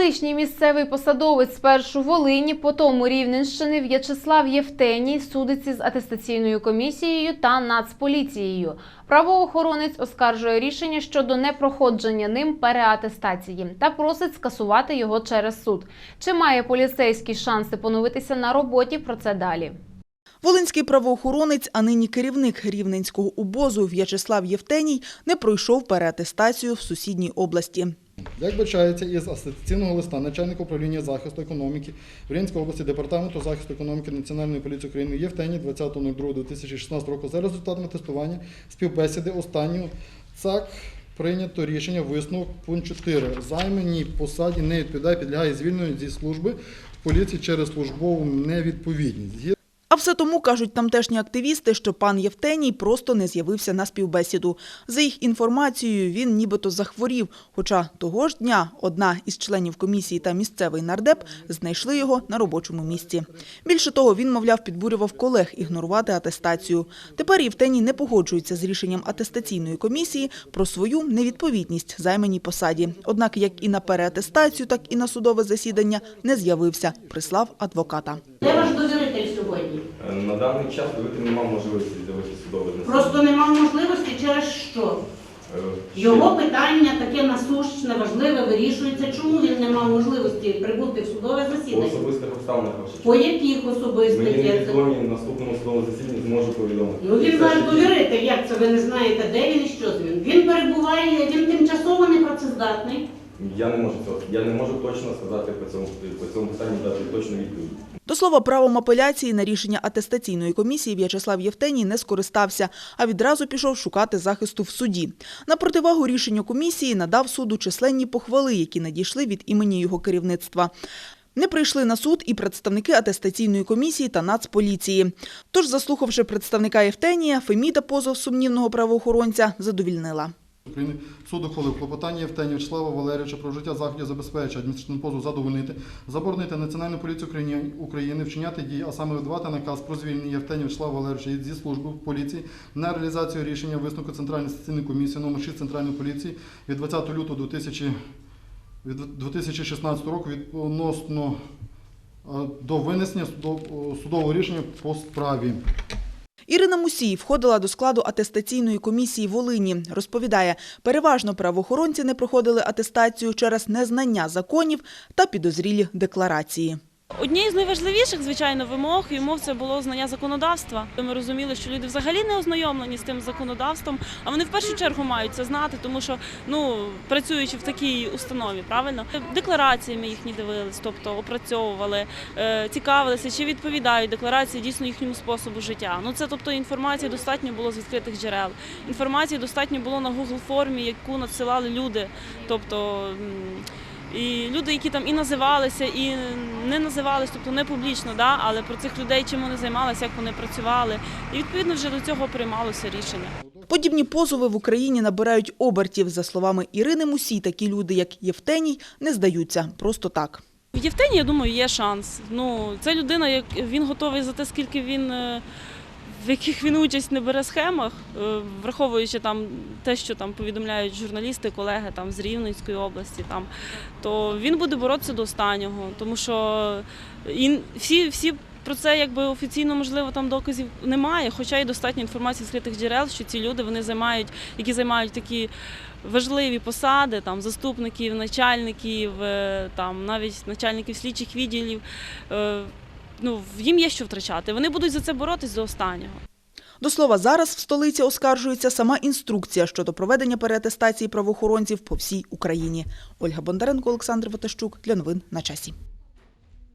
Колишній місцевий посадовець спершу Волині, потім Рівненщини В'ячеслав Євтеній судиться з атестаційною комісією та Нацполіцією. Правоохоронець оскаржує рішення щодо непроходження ним переатестації та просить скасувати його через суд. Чи має поліцейський шанси поновитися на роботі? Про це далі. Волинський правоохоронець, а нині керівник рівненського УБОЗу В'ячеслав Євтеній не пройшов переатестацію в сусідній області. Як бачається із асоціаційного листа начальника управління захисту економіки Рівненської області Департаменту захисту економіки Національної поліції України Євтені 20.02.2016 року за результатами тестування співбесіди останнього ЦАК прийнято рішення висновок пункт 4. Займаній посаді не відповідає, підлягає звільненню зі служби в поліції через службову невідповідність. А все тому, кажуть тамтешні активісти, що пан Євтеній просто не з'явився на співбесіду. За їх інформацією, він нібито захворів, хоча того ж дня одна із членів комісії та місцевий нардеп знайшли його на робочому місці. Більше того, він, мовляв, підбурював колег ігнорувати атестацію. Тепер Євтеній не погоджується з рішенням атестаційної комісії про свою невідповідність займаній посаді. Однак, як і на переатестацію, так і на судове засідання не з'явився, прислав адвоката. Де ваш довіритель сьогодні? Е, На даний час довити немає можливості з'явити судове засідання. Просто нема можливості через що? Е, Його питання таке насущне, важливе, вирішується. Чому він не мав можливості прибути в судове По засідання? особистих обставинах По яких Мені особистих це? невідомі в наступному судовому засіданні зможу повідомити. Ну він Це ж- довіритель, як це ви не знаєте, де він і що з ним? Він перебуває, він тимчасово непрацездатний. Я не можу цього. Я не можу точно сказати по цьому по цьому питанню дати точну відповідь. До слова, правом апеляції на рішення атестаційної комісії В'ячеслав Євтеній не скористався, а відразу пішов шукати захисту в суді. На противагу рішенню комісії надав суду численні похвали, які надійшли від імені його керівництва. Не прийшли на суд і представники атестаційної комісії та Нацполіції. Тож, заслухавши представника Євтенія, Феміда позов сумнівного правоохоронця задовільнила. України суд ухвалив клопотання Євтенія Вячеслава Валерійовича про вжиття заходів забезпечення адміністративного позову задовольнити, заборонити Національну поліцію України, вчиняти дії, а саме видавати наказ про звільнення Євтенія Вячеслава Валерійовича зі служби в поліції на реалізацію рішення висновку Центральної стаційної комісії номер 6 Центральної поліції від 20 лютого 2000 від 2016 року відносно е, до винесення судов- судового рішення по справі. Ірина Мусій входила до складу атестаційної комісії Волині. Розповідає, переважно правоохоронці не проходили атестацію через незнання законів та підозрілі декларації. Однією з найважливіших, звичайно, вимог і умов це було знання законодавства. Ми розуміли, що люди взагалі не ознайомлені з тим законодавством, а вони в першу чергу мають це знати, тому що ну працюючи в такій установі, правильно деклараціями їхні дивились, тобто опрацьовували, е, цікавилися, чи відповідають декларації дійсно їхньому способу життя. Ну це тобто інформації достатньо було з відкритих джерел. Інформації достатньо було на Google формі, яку надсилали люди. Тобто і люди, які там і називалися, і не називались, тобто не публічно, да, але про цих людей чим вони займалися, як вони працювали. І відповідно вже до цього приймалося рішення. Подібні позови в Україні набирають обертів. За словами Ірини Мусій, такі люди, як Євтеній, не здаються просто так. В Євтені, я думаю, є шанс. Ну, це людина, як він готовий за те, скільки він. Е, В яких він участь не бере схемах, е, враховуючи там те, що там повідомляють журналісти, колеги там з Рівненської області, там то він буде боротися до останнього, тому що і всі, всі про це якби офіційно можливо там доказів немає, хоча й достатньо інформації з відкритих джерел, що ці люди вони займають, які займають такі важливі посади, там заступників, начальників, е, там навіть начальників слідчих відділів. Ну їм є що втрачати. Вони будуть за це боротись до останнього. До слова, зараз в столиці оскаржується сама інструкція щодо проведення переатестації правоохоронців по всій Україні. Ольга Бондаренко, Олександр Ватащук. Для новин на часі.